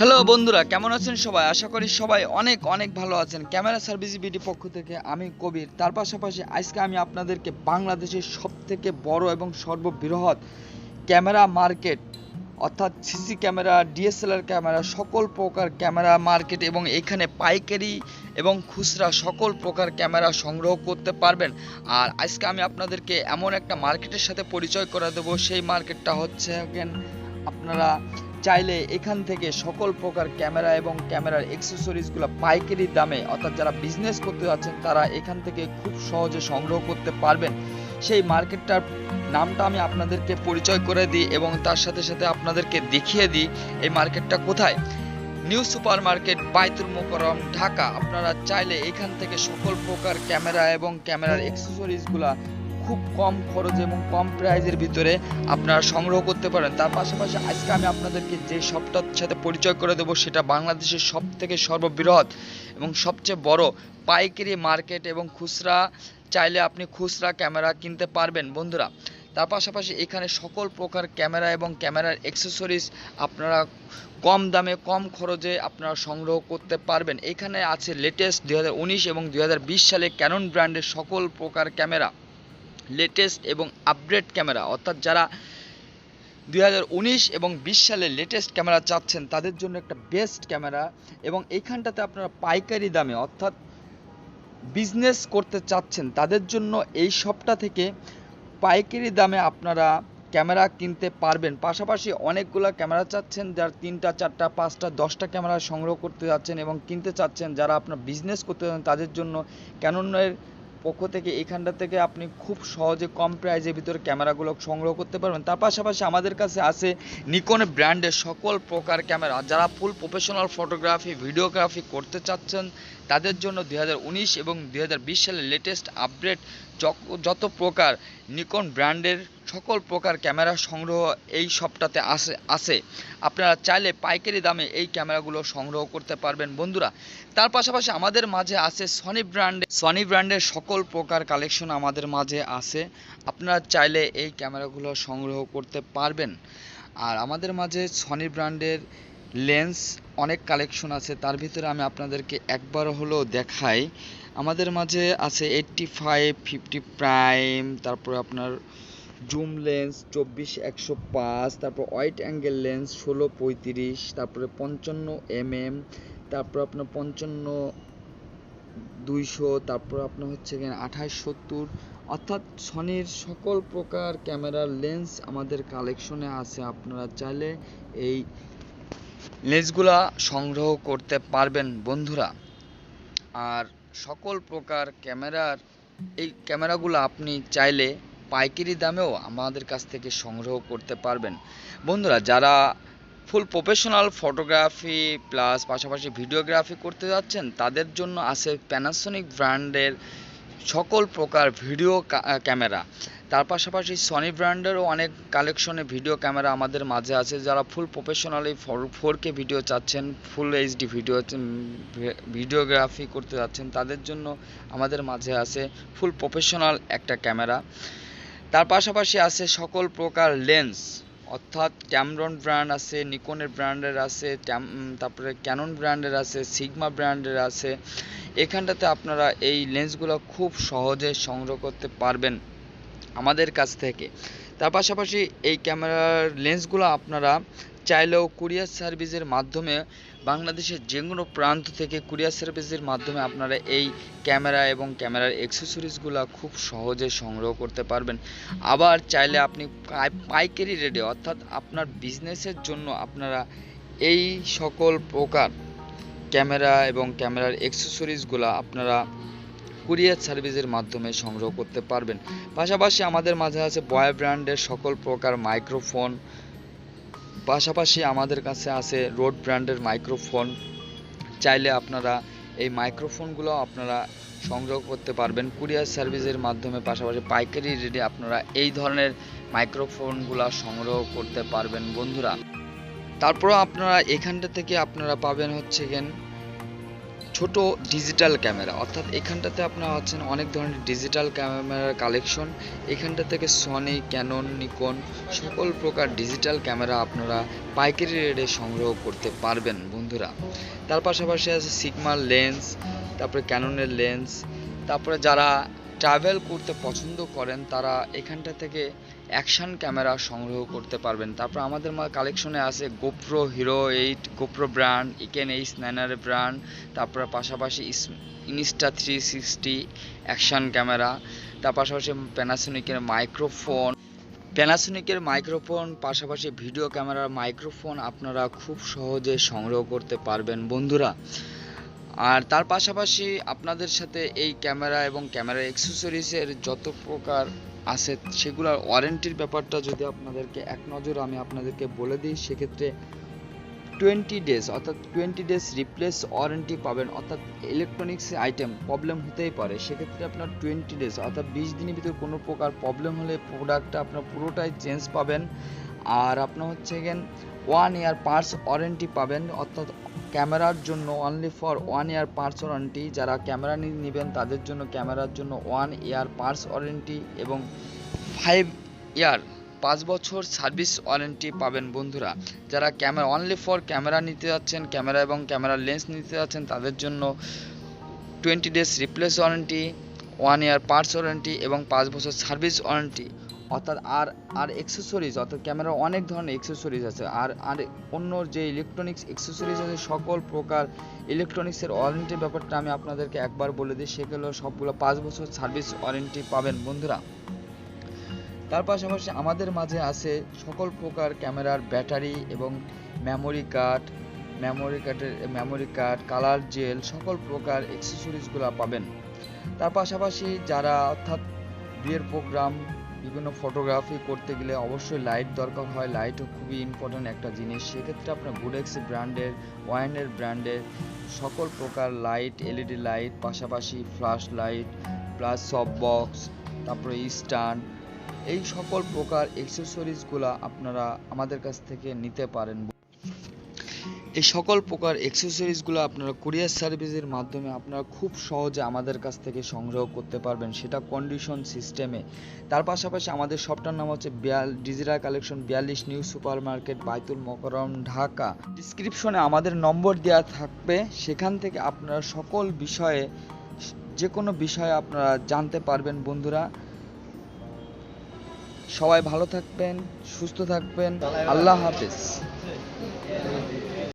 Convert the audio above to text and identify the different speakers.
Speaker 1: Hello বন্ধুরা, কেমন আছেন সবাই? আশা করি সবাই অনেক অনেক ভালো আছেন। ক্যামেরা সার্ভিস বিডি পক্ষ থেকে আমি কবির। তার পাশাপাশি আজকে আমি আপনাদেরকে বাংলাদেশের সব থেকে বড় এবং সর্ববৃহৎ ক্যামেরা মার্কেট, অর্থাৎ সিসি ক্যামেরা, ডিএসএলআর ক্যামেরা, সকল প্রকার ক্যামেরা মার্কেট এবং এখানে পাইকারি এবং খুচরা সকল প্রকার ক্যামেরা সংগ্রহ করতে পারবেন। আর আজকে আমি আপনাদেরকে এমন একটা মার্কেটের সাথে পরিচয় করে দেবো। সেই মার্কেটটা হচ্ছে, আপনারা চাইলে এখান থেকে সকল প্রকার ক্যামেরা এবং ক্যামেরার অ্যাক্সেসরিজগুলো পাইকারি দামে, অর্থাৎ যারা বিজনেস করতে যাচ্ছেন, তারা এখান থেকে খুব সহজে সংগ্রহ করতে পারবেন। সেই মার্কেটটার নামটা আমি আপনাদেরকে পরিচয় করে দিই এবং তার সাথে সাথে আপনাদেরকে দেখিয়ে দিই এই মার্কেটটা কোথায়। নিউ সুপার মার্কেট বাইতুল মোকরম ঢাকা। আপনারা চাইলে এখান থেকে সকল প্রকার ক্যামেরা এবং ক্যামেরার অ্যাক্সেসরিজগুলা খুব কম খরচে এবং কম প্রাইজের ভিতরে আপনারা সংগ্রহ করতে পারেন। তার পাশাপাশি আজকে আমি আপনাদেরকে যে শপটার সাথে পরিচয় করে দেবো, সেটা বাংলাদেশের সব থেকে সর্ববৃহৎ এবং সবচেয়ে বড় পাইকারি মার্কেট এবং খুচরা। চাইলে আপনি খুচরা ক্যামেরা কিনতে পারবেন বন্ধুরা। তার পাশাপাশি এখানে সকল প্রকার ক্যামেরা এবং ক্যামেরার অ্যাক্সেসরিজ আপনারা কম দামে, কম খরচে আপনারা সংগ্রহ করতে পারবেন। এখানে আছে লেটেস্ট দু হাজার উনিশ এবং দুই হাজার বিশ সালে ক্যানন ব্র্যান্ডের সকল প্রকার ক্যামেরা। লেটেস্ট এবং আপডেট ক্যামেরা অর্থাৎ যারা দু হাজার উনিশ এবং বিশ সালে লেটেস্ট ক্যামেরা চাচ্ছেন, তাদের জন্য একটা বেস্ট ক্যামেরা এবং এইখানটাতে আপনারা পাইকারি দামে, অর্থাৎ বিজনেস করতে চাচ্ছেন, তাদের জন্য এই সবটা থেকে পাইকারি দামে আপনারা ক্যামেরা কিনতে পারবেন। পাশাপাশি অনেকগুলো ক্যামেরা চাচ্ছেন, যার তিনটা, চারটা, পাঁচটা, দশটা ক্যামেরা সংগ্রহ করতে যাচ্ছেন এবং কিনতে চাচ্ছেন, যারা আপনার বিজনেস করতে চান তাদের জন্য ক্যাননের পক্ষ থেকে এখানটা থেকে আপনি খুব সহজে কম প্রাইজের ভিতরে ক্যামেরাগুলো সংগ্রহ করতে পারবেন। তার পাশাপাশি আমাদের কাছে আছে নিকন ব্র্যান্ডের সকল প্রকার ক্যামেরা। যারা ফুল প্রফেশনাল ফটোগ্রাফি ভিডিওগ্রাফি করতে চাচ্ছেন, তাদের জন্য দু হাজার উনিশ এবং দুই সালের লেটেস্ট আপডেট যত প্রকার নিকন ব্র্যান্ডের সকল প্রকার ক্যামেরা সংগ্রহ এই সবটাতে আছে আছে আপনারা চাইলে পাইকারি দামে এই ক্যামেরাগুলো সংগ্রহ করতে পারবেন, বন্ধুরা। তার পাশাপাশি আমাদের মাঝে আছে সনি ব্র্যান্ডে সনি ব্র্যান্ডের সকল প্রকার কালেকশন আমাদের মাঝে আছে। আপনারা চাইলে এই ক্যামেরাগুলো সংগ্রহ করতে পারবেন। আর আমাদের মাঝে সনি ব্র্যান্ডের লেন্স অনেক কালেকশন আছে। তার ভিতরে আমি আপনাদেরকে একবার হলেও দেখাই। আমাদের মাঝে আছে এইটটি ফাইভ ফিফটি প্রাইম তারপরে আপনার জুম লেন্স চব্বিশ একশো পাঁচ, তারপর ওয়াইড অ্যাঙ্গেল লেন্স ষোলো পঁয়ত্রিশ, তারপরে পঞ্চান্ন এম এম তারপর আপনার পঞ্চান্ন দুইশো, তারপর আপনার হচ্ছে আঠাশ সত্তর। অর্থাৎ সনির সকল প্রকার ক্যামেরার লেন্স আমাদের কালেকশনে আছে, আপনারা চাইলে এই লেন্সগুলা সংগ্রহ করতে পারবেন বন্ধুরা। আর সকল প্রকার ক্যামেরার, এই ক্যামেরাগুলো আপনি চাইলে পাইকারি দামেও আমাদের কাছ থেকে সংগ্রহ করতে পারবেন। বন্ধুরা, যারা ফুল প্রফেশনাল ফটোগ্রাফি প্লাস পাশাপাশি ভিডিওগ্রাফি করতে যাচ্ছেন, তাদের জন্য আছে প্যানাসনিক ব্র্যান্ডের সকল প্রকার ভিডিও ক্যামেরা তার পাশাপাশি সনি ব্র্যান্ডেরও অনেক কালেকশনে ভিডিও ক্যামেরা আমাদের মাঝে আছে। যারা full professionally four K video চাচ্ছেন ফুল এইচডি ভিডিও ভিডিওগ্রাফি করতে যাচ্ছেন, তাদের জন্য আমাদের মাঝে আছে ফুল প্রফেশনাল একটা ক্যামেরা তার পাশাপাশি আছে সকল প্রকার লেন্স, অর্থাৎ ক্যামরন ব্র্যান্ড আছে, নিকনের ব্র্যান্ডের আছে তারপরে ক্যানন ব্র্যান্ডের আছে, সিগমা ব্র্যান্ডের আছে। এখানটাতে আপনারা এই লেন্সগুলো খুব সহজে সংগ্রহ করতে পারবেন আমাদের কাছ থেকে। তার পাশাপাশি এই ক্যামেরার লেন্সগুলো আপনারা চাইলেও কুরিয়ার সার্ভিসের মাধ্যমে বাংলাদেশের যে কোনো প্রান্ত থেকে কুরিয়ার সার্ভিসের মাধ্যমে আপনারা এই ক্যামেরা এবং ক্যামেরার অ্যাক্সেসরিজগুলো খুব সহজে সংগ্রহ করতে পারবেন। আবার চাইলে আপনি পাইকারি রেটে অর্থাৎ আপনার বিজনেসের জন্য আপনারা এই সকল প্রকার ক্যামেরা এবং ক্যামেরার অ্যাক্সেসরিজগুলো আপনারা কুরিয়ার সার্ভিসের মাধ্যমে সংগ্রহ করতে পারবেন। পাশাপাশি আমাদের মাঝে আছে বয় ব্র্যান্ডের সকল প্রকার মাইক্রোফোন পাশাপাশি আমাদের কাছে আছে রোড ব্র্যান্ডের মাইক্রোফোন। চাইলে আপনারা এই মাইক্রোফোনগুলো আপনারা সংগ্রহ করতে পারবেন। কুরিয়ার সার্ভিসের মাধ্যমে, পাশাপাশি পাইকারি রেটে আপনারা এই ধরনের মাইক্রোফোনগুলো সংগ্রহ করতে পারবেন বন্ধুরা। তারপর আপনারা এখানটা থেকে আপনারা পাবেন হচ্ছে গেন ছোট ডিজিটাল ক্যামেরা অর্থাৎ এখানটাতে আপনার আছেন অনেক ধরনের ডিজিটাল ক্যামেরার কালেকশন এখানটা থেকে সনি ক্যানন নিকন সকল প্রকার ডিজিটাল ক্যামেরা আপনারা পাইকারি রেটে সংগ্রহ করতে পারবেন বন্ধুরা। তার পাশাপাশি আছে সিগমার লেন্স তারপরে ক্যাননের লেন্স তারপরে যারা ট্রাভেল করতে পছন্দ করেন, তারা এখানটা থেকে অ্যাকশন ক্যামেরা সংগ্রহ করতে পারবেন। তারপর আমাদের কালেকশনে আছে GoPro Hero eight GoPro brand Eken H nine R brand তারপর পাশাপাশি Insta three sixty action camera তার পাশাপাশি প্যানাসোনিকের মাইক্রোফোন প্যানাসোনিকের মাইক্রোফোন পাশাপাশি ভিডিও ক্যামেরার মাইক্রোফোন আপনারা খুব সহজে সংগ্রহ করতে পারবেন। বন্ধুরা আর তার পাশাপাশি আপনাদের সাথে এই ক্যামেরা এবং ক্যামেরা অ্যাক্সেসরিজের যত প্রকার আছে সেগুলোর ওয়ারেন্টির ব্যাপারটা যদি আপনাদেরকে এক নজর আমি আপনাদেরকে বলে দিই, সেক্ষেত্রে টোয়েন্টি ডেজ অর্থাৎ টোয়েন্টি ডেজ রিপ্লেস ওয়ারেন্টি পাবেন। অর্থাৎ ইলেকট্রনিক্স আইটেম প্রবলেম হতেই পারে। সেক্ষেত্রে আপনার টোয়েন্টি ডেজ অর্থাৎ বিশ দিনের ভিতর কোনো প্রকার প্রবলেম হলে প্রোডাক্টটা আপনার পুরোটাই চেঞ্জ পাবেন। আর আপনার হচ্ছে গেন ওয়ান ইয়ার পার্টস ওয়ারেন্টি পাবেন। অর্থাৎ ক্যামেরার জন্য only for one year parts warranty যারা ক্যামেরা নেবেন, তাদের জন্য ক্যামেরার জন্য ওয়ান ইয়ার পার্টস ওয়ারেন্টি এবং ফাইভ ইয়ার পাঁচ বছর সার্ভিস ওয়ারেন্টি পাবেন বন্ধুরা। যারা ক্যামেরা অনলি ফর ক্যামেরা নিতে যাচ্ছেন, ক্যামেরা এবং ক্যামেরার লেন্স নিতে যাচ্ছেন, তাদের জন্য twenty days replace warranty one year parts warranty এবং পাঁচ বছর সার্ভিস ওয়ারেন্টি অর্থাৎ আর আর এক্সেসরিজ অর্থাৎ ক্যামেরার অনেক ধরনের এক্সেসরিজ আছে। আর আর অন্য যে ইলেকট্রনিক্স এক্সেসরিজ আছে, সকল প্রকার ইলেকট্রনিক্সের ওয়ারেন্টির ব্যাপারটা আমি আপনাদেরকে একবার বলে দিই। সেগুলো সবগুলো পাঁচ বছর সার্ভিস ওয়ারেন্টি পাবেন বন্ধুরা। তার পাশাপাশি আমাদের মাঝে আছে সকল প্রকার ক্যামেরার ব্যাটারি এবং মেমোরি কার্ড মেমোরি কার্ডের মেমোরি কার্ড কালার জেল সকল প্রকার এক্সেসরিজগুলো পাবেন। তার পাশাপাশি যারা অর্থাৎ বিয়ের প্রোগ্রাম বিভিন্ন ফটোগ্রাফি করতে গেলে অবশ্যই লাইট দরকার হয়। লাইটও খুবই ইম্পর্ট্যান্ট একটা জিনিস। সেক্ষেত্রে আপনার গুডেক্স ব্র্যান্ডের ওয়াইনের ব্র্যান্ডের সকল প্রকার লাইট এলইডি লাইট পাশাপাশি ফ্ল্যাশ লাইট প্লাস সব বক্স তারপরে স্ট্যান্ড এই সকল প্রকার এক্সেসরিজগুলো আপনারা আমাদের কাছ থেকে নিতে পারেন। এই সকল প্রকার এক্সেসরিজগুলো আপনারা কুরিয়ার সার্ভিসের মাধ্যমে আপনারা খুব সহজে আমাদের কাছ থেকে সংগ্রহ করতে পারবেন। সেটা কন্ডিশন সিস্টেমে তার পাশাপাশি আমাদের শপটার নাম হচ্ছে বিয়াল, ডিজিটাল কালেকশন বিয়াল্লিশ, new super market Baitul Mukarram, Dhaka. ডিসক্রিপশনে আমাদের নম্বর দেওয়া থাকবে। সেখান থেকে আপনারা সকল বিষয়ে যে কোনো বিষয়ে আপনারা জানতে পারবেন বন্ধুরা। সবাই ভালো থাকবেন, সুস্থ থাকবেন। আল্লাহ হাফেজ।